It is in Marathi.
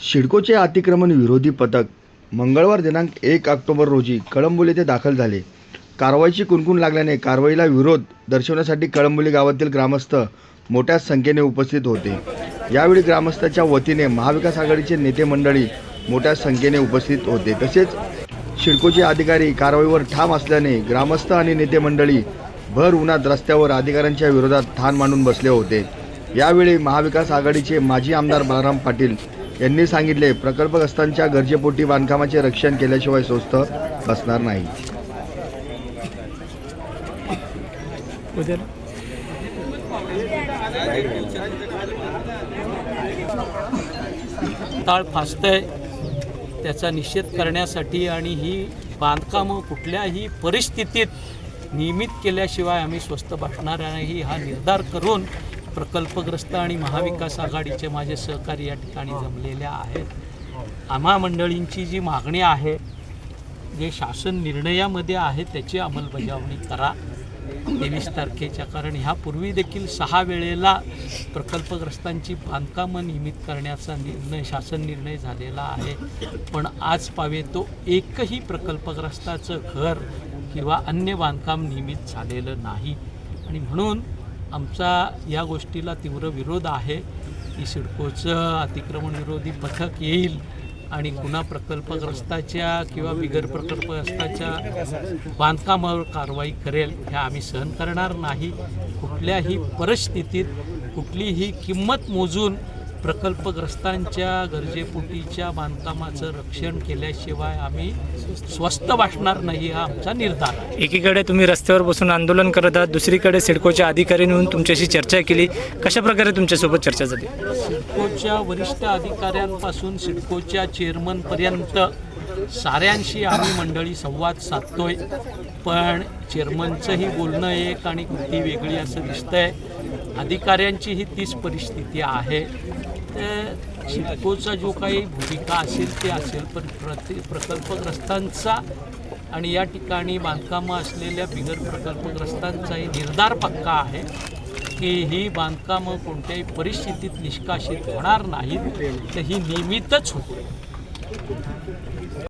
सिडकोचे अतिक्रमण विरोधी पथक मंगळवार दिनांक एक ऑक्टोबर रोजी कळंबोली येथे दाखल झाले. कारवाईची कुणकुण लागल्याने कारवाईला विरोध दर्शवण्यासाठी कळंबोली गावातील ग्रामस्थ मोठ्या संख्येने उपस्थित होते. यावेळी ग्रामस्थाच्या वतीने महाविकास आघाडीचे नेते मंडळी मोठ्या संख्येने उपस्थित होते. तसेच शिडकोचे अधिकारी कारवाईवर ठाम असल्याने ग्रामस्थ आणि नेते मंडळी भर उन्हात रस्त्यावर अधिकाऱ्यांच्या विरोधात ठाण मांडून बसले होते. यावेळी महाविकास आघाडीचे माजी आमदार बलराम पाटील यांनी सांगितले प्रकल्पग्रस्तांच्या गरजेपोटी बांधकामाचे रक्षण केल्याशिवाय स्वस्त बसणार नाही. ताळ फासतंय त्याचा निषेध करण्यासाठी आणि ही बांधकामं कुठल्याही परिस्थितीत नियमित केल्याशिवाय आम्ही स्वस्त बसणार नाही हा निर्धार करून प्रकल्पग्रस्त आणि महाविकास आघाडीचे माझे सहकारी या ठिकाणी जमलेल्या आहेत. आम्हा मंडळींची जी मागणी आहे जे शासन निर्णयामध्ये आहे त्याची अंमलबजावणी करा. तेवीस तारखेच्या कारण ह्यापूर्वी देखील सहा वेळेला प्रकल्पग्रस्तांची बांधकामं नियमित करण्याचा निर्णय शासन निर्णय झालेला आहे. पण आज पावे तो एकही प्रकल्पग्रस्ताचं घर किंवा अन्य बांधकाम नियमित झालेलं नाही. आणि म्हणून आमचा या गोष्टीला तीव्र विरोध आहे की सिडकोचं अतिक्रमण विरोधी पथक येईल आणि पुन्हा प्रकल्पग्रस्ताच्या किंवा बिगर प्रकल्पग्रस्ताच्या बांधकामावर कारवाई करेल हे आम्ही सहन करणार नाही. कुठल्याही परिस्थितीत कुठलीही किंमत मोजून प्रकल्पग्रस्तांच्या गरजेपोटीच्या बांधकामाचं रक्षण केल्याशिवाय आम्ही स्वस्त वाटणार नाही हा आमचा निर्धार आहे. एकीकडे तुम्ही रस्त्यावर बसून आंदोलन करत आहात दुसरीकडे सिडकोच्या अधिकाऱ्यांनी येऊन तुमच्याशी चर्चा केली. कशा प्रकारे तुमच्यासोबत चर्चा झाली? सिडकोच्या वरिष्ठ अधिकाऱ्यांपासून सिडकोच्या चेअरमनपर्यंत साऱ्यांशी आम्ही मंडळी संवाद साधतोय. पण चेअरमनचंही बोलणं एक आणि कृती वेगळी असं दिसतंय. अधिकाऱ्यांचीही तीच परिस्थिती आहे. सिडकोचा जो काही भूमिका असेल ते असेल पण प्रति प्रकल्पग्रस्तांचा आणि या ठिकाणी बांधकामं असलेल्या बिगर प्रकल्पग्रस्तांचाही निर्धार पक्का आहे की ही बांधकामं कोणत्याही परिस्थितीत निष्कासित होणार नाहीत तर ही नियमितच होते